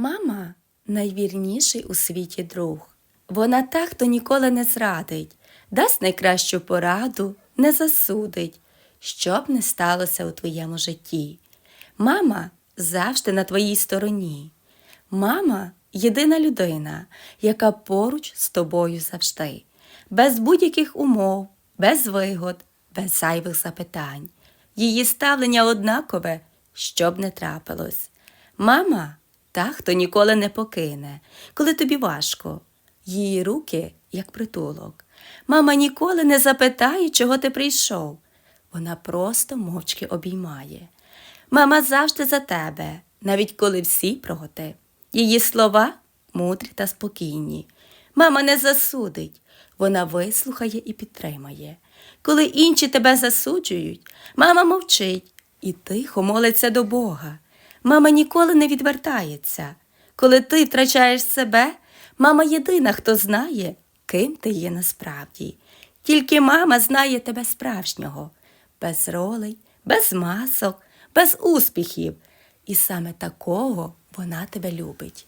Мама найвірніший у світі друг. Вона та, хто ніколи не зрадить, дасть найкращу пораду, не засудить, що б не сталося у твоєму житті. Мама завжди на твоїй стороні. Мама єдина людина, яка поруч з тобою завжди, без будь-яких умов, без вигод, без зайвих запитань. Її ставлення однакове, що б не трапилось. Мама та, хто ніколи не покине, коли тобі важко. Її руки, як притулок. Мама ніколи не запитає, чого ти прийшов. Вона просто мовчки обіймає. Мама завжди за тебе, навіть коли всі проти. Її слова мудрі та спокійні. Мама не засудить, вона вислухає і підтримає. Коли інші тебе засуджують, мама мовчить і тихо молиться до Бога. Мама ніколи не відвертається. Коли ти втрачаєш себе, мама єдина, хто знає, ким ти є насправді. Тільки мама знає тебе справжнього, без ролей, без масок, без успіхів. І саме такого вона тебе любить.